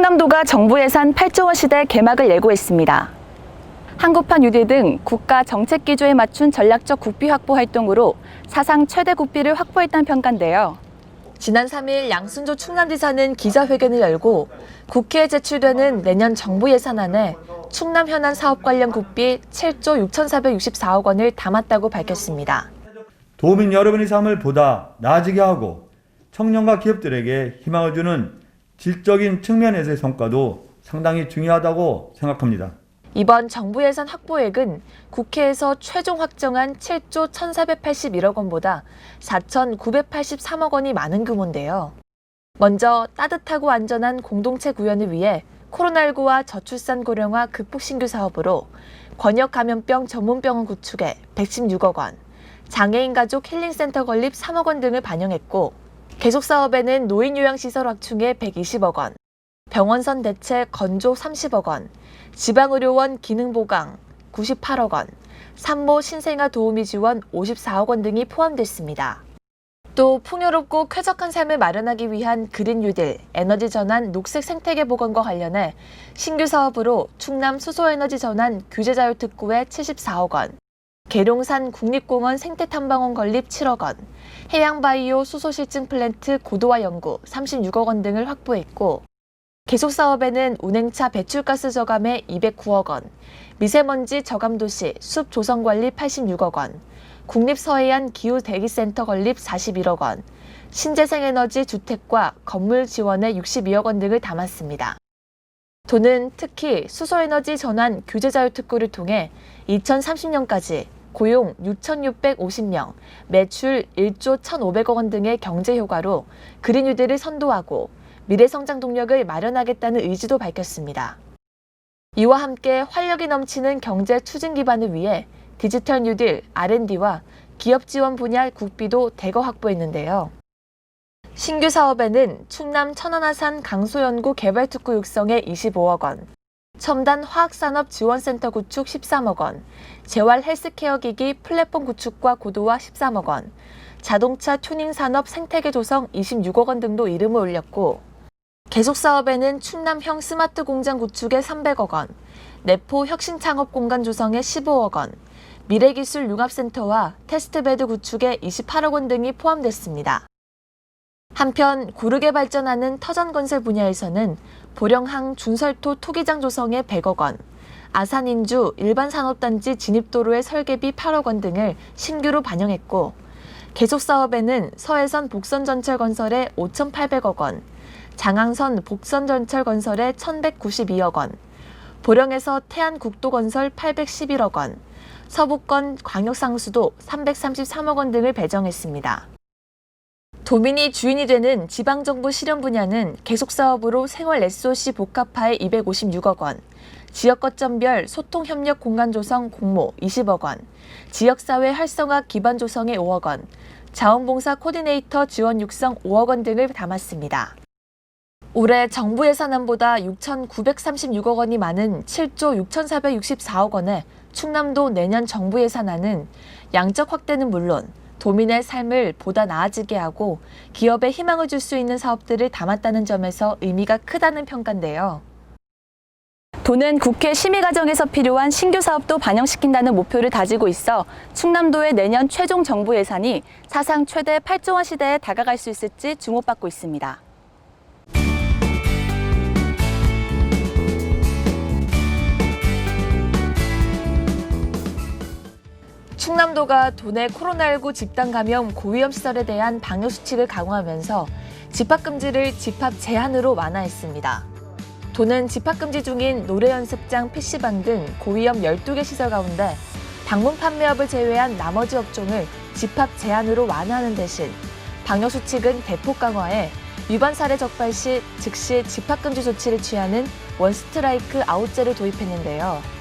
충남도가 정부 예산 8조 원 시대 개막을 예고했습니다. 한국판 유대 등 국가 정책 기조에 맞춘 전략적 국비 확보 활동으로 사상 최대 국비를 확보했다는 평가인데요. 지난 3일 양순조 충남지사는 기자회견을 열고 국회에 제출되는 내년 정부 예산안에 충남 현안 사업 관련 국비 7조 6,464억 원을 담았다고 밝혔습니다. 도민 여러분의 삶을 보다 나아지게 하고 청년과 기업들에게 희망을 주는 질적인 측면에서의 성과도 상당히 중요하다고 생각합니다. 이번 정부 예산 확보액은 국회에서 최종 확정한 7조 1,481억 원보다 4,983억 원이 많은 규모인데요. 먼저 따뜻하고 안전한 공동체 구현을 위해 코로나19와 저출산 고령화 극복 신규 사업으로 권역 감염병 전문병원 구축에 116억 원, 장애인 가족 힐링센터 건립 3억 원 등을 반영했고 계속 사업에는 노인 요양시설 확충에 120억 원, 병원선 대책 건조 30억 원, 지방의료원 기능 보강 98억 원, 산모 신생아 도우미 지원 54억 원 등이 포함됐습니다. 또 풍요롭고 쾌적한 삶을 마련하기 위한 그린 뉴딜, 에너지 전환, 녹색 생태계 보건과 관련해 신규 사업으로 충남 수소에너지 전환 규제자율 특구에 74억 원, 계룡산 국립공원 생태탐방원 건립 7억 원, 해양바이오 수소실증 플랜트 고도화 연구 36억 원 등을 확보했고 계속 사업에는 운행차 배출가스 저감에 209억 원, 미세먼지 저감 도시 숲 조성 관리 86억 원, 국립 서해안 기후 대기센터 건립 41억 원, 신재생 에너지 주택과 건물 지원에 62억 원 등을 담았습니다. 도는 특히 수소에너지 전환 규제자율 특구를 통해 2030년까지 고용 6,650명, 매출 1조 1,500억 원 등의 경제 효과로 그린 뉴딜을 선도하고 미래 성장 동력을 마련하겠다는 의지도 밝혔습니다. 이와 함께 활력이 넘치는 경제 추진 기반을 위해 디지털 뉴딜 R&D와 기업 지원 분야 국비도 대거 확보했는데요. 신규 사업에는 충남 천안하산 강소연구 개발특구 육성에 25억 원, 첨단 화학산업 지원센터 구축 13억 원, 재활 헬스케어 기기 플랫폼 구축과 고도화 13억 원, 자동차 튜닝 산업 생태계 조성 26억 원 등도 이름을 올렸고 계속 사업에는 충남형 스마트 공장 구축에 300억 원, 내포 혁신 창업 공간 조성에 15억 원, 미래기술 융합센터와 테스트베드 구축에 28억 원 등이 포함됐습니다. 한편 고르게 발전하는 터전 건설 분야에서는 보령항 준설토 토기장 조성에 100억 원, 아산인주 일반 산업단지 진입도로의 설계비 8억 원 등을 신규로 반영했고 계속 사업에는 서해선 복선 전철 건설에 5,800억 원, 장항선 복선 전철 건설에 1,192억 원, 보령에서 태안 국도 건설 811억 원, 서부권 광역상수도 333억 원 등을 배정했습니다. 도민이 주인이 되는 지방정부 실현 분야는 계속 사업으로 생활 SOC 복합화에 256억 원, 지역 거점별 소통 협력 공간 조성 공모 20억 원, 지역사회 활성화 기반 조성에 5억 원, 자원봉사 코디네이터 지원 육성 5억 원 등을 담았습니다. 올해 정부 예산안보다 6,936억 원이 많은 7조 6,464억 원에 충남도 내년 정부 예산안은 양적 확대는 물론 도민의 삶을 보다 나아지게 하고 기업에 희망을 줄 수 있는 사업들을 담았다는 점에서 의미가 크다는 평가인데요. 도는 국회 심의 과정에서 필요한 신규 사업도 반영시킨다는 목표를 다지고 있어 충남도의 내년 최종 정부 예산이 사상 최대 8조 원 시대에 다가갈 수 있을지 주목받고 있습니다. 충남도가 도내 코로나19 집단 감염 고위험 시설에 대한 방역 수칙을 강화하면서 집합 금지를 집합 제한으로 완화했습니다. 도는 집합 금지 중인 노래 연습장, PC방 등 고위험 12개 시설 가운데 방문 판매업을 제외한 나머지 업종을 집합 제한으로 완화하는 대신 방역 수칙은 대폭 강화해 위반 사례 적발 시 즉시 집합 금지 조치를 취하는 원 스트라이크 아웃제를 도입했는데요.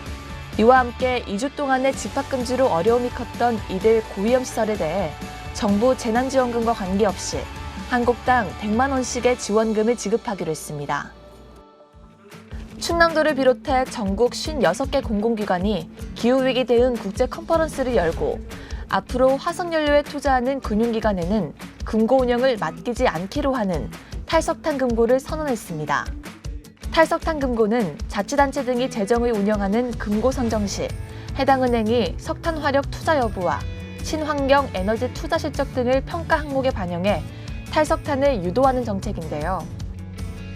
이와 함께 2주 동안의 집합금지로 어려움이 컸던 이들 고위험 시설에 대해 정부 재난지원금과 관계없이 한국당 100만 원씩의 지원금을 지급하기로 했습니다. 충남도를 비롯해 전국 56개 공공기관이 기후위기 대응 국제 컨퍼런스를 열고 앞으로 화석연료에 투자하는 금융기관에는 금고 운영을 맡기지 않기로 하는 탈석탄 금고를 선언했습니다. 탈석탄 금고는 자치단체 등이 재정을 운영하는 금고 선정 시 해당 은행이 석탄 화력 투자 여부와 친환경 에너지 투자 실적 등을 평가 항목에 반영해 탈석탄을 유도하는 정책인데요.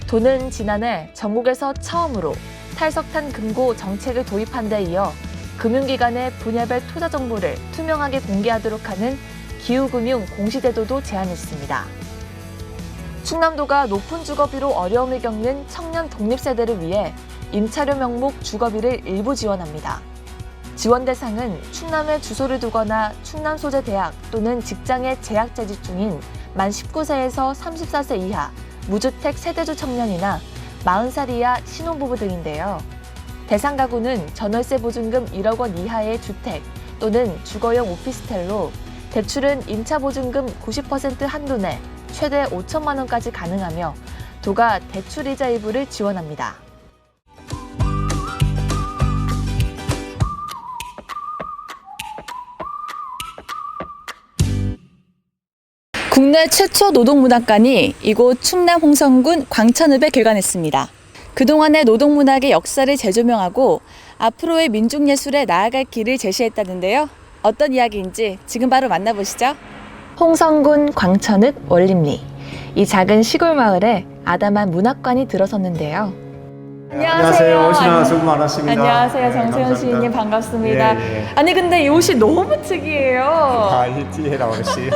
도는 지난해 전국에서 처음으로 탈석탄 금고 정책을 도입한 데 이어 금융기관의 분야별 투자 정보를 투명하게 공개하도록 하는 기후금융 공시제도도 제안했습니다. 충남도가 높은 주거비로 어려움을 겪는 청년 독립세대를 위해 임차료 명목 주거비를 일부 지원합니다. 지원 대상은 충남에 주소를 두거나 충남 소재 대학 또는 직장에 재학 재직 중인 만 19세에서 34세 이하 무주택 세대주 청년이나 40살 이하 신혼부부 등인데요. 대상 가구는 전월세 보증금 1억 원 이하의 주택 또는 주거용 오피스텔로 대출은 임차 보증금 90% 한도 내 최대 5천만 원까지 가능하며 도가 대출 이자 일부를 지원합니다. 국내 최초 노동문학관이 이곳 충남 홍성군 광천읍에 개관했습니다. 그동안의 노동문학의 역사를 재조명하고 앞으로의 민중예술에 나아갈 길을 제시했다는데요. 어떤 이야기인지 지금 바로 만나보시죠. 홍성군 광천읍 원림리. 이 작은 시골 마을에 아담한 문학관이 들어섰는데요. 안녕하세요. 오시나 수고 많았습니다. 안녕하세요. 네, 정세현 감사합니다. 시인님 반갑습니다. 예, 예. 아니 근데 이 옷이 너무 특이해요. 아, 일지혜라고 그랬지.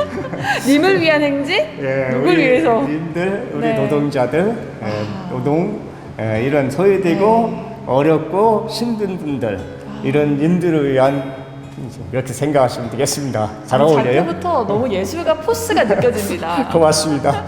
님을 위한 행진? 예, 누굴 우리 위해서? 님들, 우리 네. 아. 노동자들, 예, 노동, 예, 이런 소외되고 네. 어렵고 힘든 분들, 이런 님들을 위한 이렇게 생각하시면 되겠습니다. 잘 어울려요? 작게부터 너무 예술가 포스가 느껴집니다. 고맙습니다.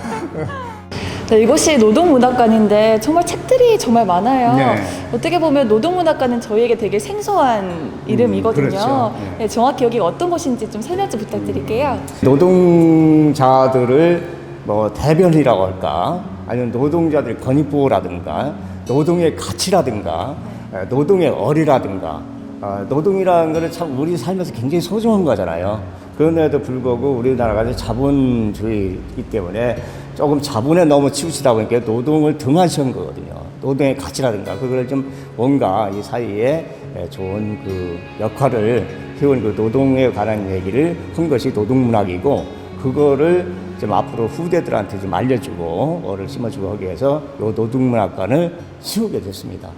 네, 이곳이 노동문학관인데 정말 책들이 정말 많아요. 네. 어떻게 보면 노동문학관은 저희에게 되게 생소한 이름이거든요. 그렇죠. 네. 네, 정확히 여기가 어떤 곳인지 좀 설명 좀 부탁드릴게요. 노동자들을 뭐 대변이라고 할까 아니면 노동자들 권익보호라든가 노동의 가치라든가 에, 노동의 어리라든가 어, 노동이라는 거는 참 우리 삶에서 굉장히 소중한 거잖아요. 그런데도 불구하고 우리나라가 자본주의이기 때문에 조금 자본에 너무 치우치다 보니까 노동을 등한시한 거거든요. 노동의 가치라든가 그걸 좀 뭔가 이 사이에 에, 좋은 그 역할을 해온 그 노동에 관한 얘기를 한 것이 노동문학이고 그거를 좀 앞으로 후대들한테 좀 알려주고 어를 심어주고 하기 위해서 요 노동문학관을 세우게 됐습니다.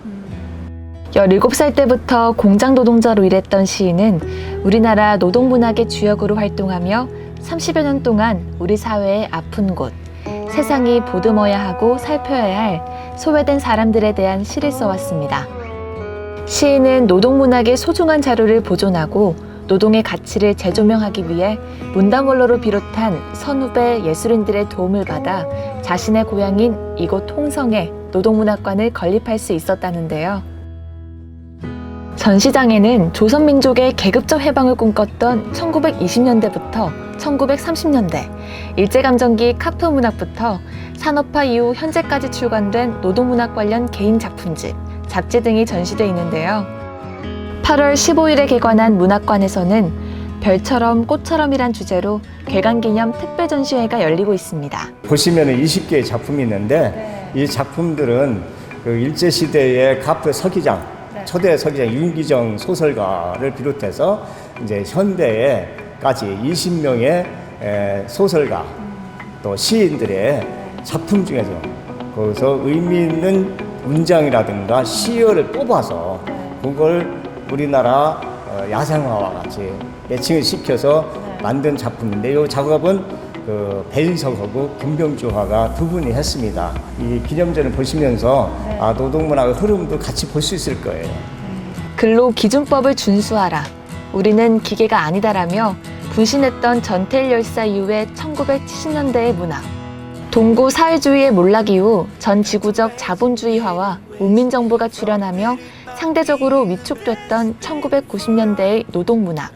17살 때부터 공장 노동자로 일했던 시인은 우리나라 노동문학의 주역으로 활동하며 30여 년 동안 우리 사회의 아픈 곳, 세상이 보듬어야 하고 살펴야 할 소외된 사람들에 대한 시를 써왔습니다. 시인은 노동문학의 소중한 자료를 보존하고 노동의 가치를 재조명하기 위해 문단원로를 비롯한 선후배 예술인들의 도움을 받아 자신의 고향인 이곳 홍성에 노동문학관을 건립할 수 있었다는데요. 전 시장에는 조선민족의 계급적 해방을 꿈꿨던 1920년대부터 1930년대, 일제감정기 카프 문학부터 산업화 이후 현재까지 출간된 노동문학 관련 개인 작품집, 잡지 등이 전시돼 있는데요. 8월 15일에 개관한 문학관에서는 별처럼 꽃처럼이란 주제로 개관 기념 특별 전시회가 열리고 있습니다. 보시면은 20개의 작품이 있는데 이 작품들은 그 일제 시대의 카프 서기장, 초대 서기장 윤기정 소설가를 비롯해서 이제 현대에까지 20명의 소설가 또 시인들의 작품 중에서 거기서 의미 있는 문장이라든가 시어를 뽑아서 그걸 우리나라 어, 야생화와 같이 매칭을 시켜서 만든 작품인데 이 작업은 그 배인석하고 김병주화가 두 분이 했습니다. 이 기념전을 보시면서 아, 노동문학의 흐름도 같이 볼 수 있을 거예요. 근로 기준법을 준수하라. 우리는 기계가 아니다라며 분신했던 전태일 열사 이후의 1970년대의 문학. 동구 사회주의의 몰락 이후 전 지구적 자본주의화와 문민정부가 출현하며 상대적으로 위축됐던 1990년대의 노동문학.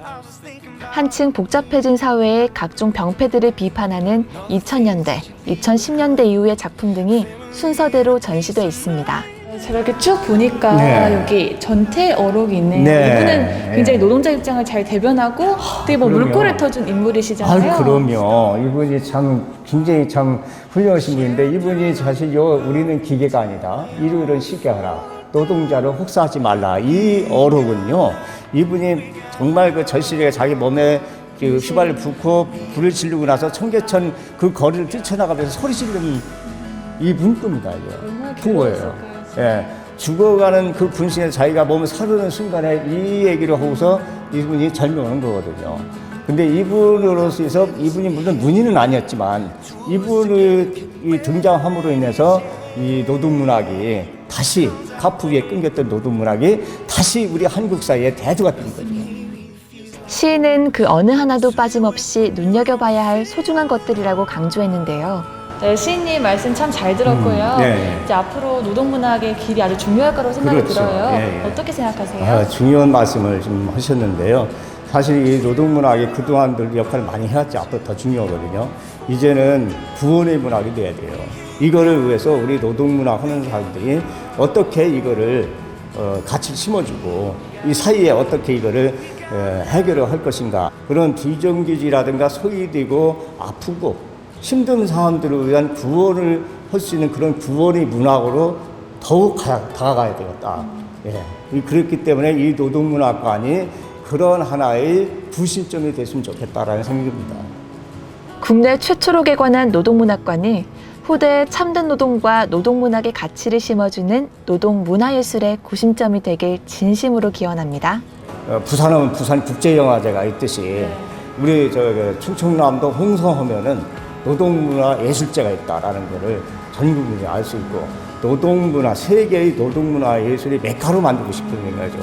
한층 복잡해진 사회의 각종 병폐들을 비판하는 2000년대, 2010년대 이후의 작품 등이 순서대로 전시돼 있습니다. 제가 이렇게 쭉 보니까 네. 여기 전태 어록이 있네요. 네. 이분은 굉장히 노동자 입장을 잘 대변하고 되게 뭐 그럼요. 물꼬를 터준 인물이시잖아요. 아, 그럼요. 이분이 참 굉장히 참 훌륭하신 분인데 이분이 사실 요 우리는 기계가 아니다. 일을 쉽게 하라. 노동자를 혹사하지 말라. 이 어록은요. 이분이 정말 그 절실하게 자기 몸에 그 휘발을 붓고 불을 지르고 나서 청계천 그 거리를 뛰쳐나가면서 소리 지르는 이 문구입니다. 이게 그거예요. 예. 죽어가는 그 분신에 자기가 몸을 사르는 순간에 이 얘기를 하고서 이분이 절명하는 거거든요. 근데 이분으로서 이분이 물론 문인은 아니었지만 이분의 이 등장함으로 인해서 이 노동 문학이 다시 카프 위에 끊겼던 노동 문학이 다시 우리 한국 사회에 대두가 된 거죠. 시인은 그 어느 하나도 빠짐없이 눈여겨봐야 할 소중한 것들이라고 강조했는데요. 네, 시인님 말씀 참 잘 들었고요. 음, 네. 이제 앞으로 노동 문학의 길이 아주 중요할 거라고 생각이 그렇죠. 들어요. 예, 예. 어떻게 생각하세요? 아, 중요한 말씀을 좀 하셨는데요. 사실 이 노동 문학이 그동안들 역할을 많이 해왔지 앞으로 더 중요하거든요. 이제는 구원의 문학이 돼야 돼요. 이거를 위해서 우리 노동문학 하는 사람들이 어떻게 이거를 어, 같이 심어주고 이 사이에 어떻게 이거를 어, 해결을 할 것인가 그런 비정규직이라든가 소외되고 아프고 힘든 사람들을 위한 구원을 할 수 있는 그런 구원의 문학으로 더욱 가, 다가가야 되겠다. 예. 이- 그렇기 때문에 이 노동문학관이 그런 하나의 구심점이 됐으면 좋겠다라는 생각입니다. 국내 최초로 개관한 노동문학관이 후대의 참된 노동과 노동문학의 가치를 심어주는 노동문화예술의 구심점이 되길 진심으로 기원합니다. 어, 부산은 부산 국제영화제가 있듯이 우리 저그 충청남도 홍성하면은 노동문화 예술제가 있다라는 거를 전 국민이 알 수 있고 노동문화 세계의 노동문화 예술이 메카로 만들고 싶은 거죠.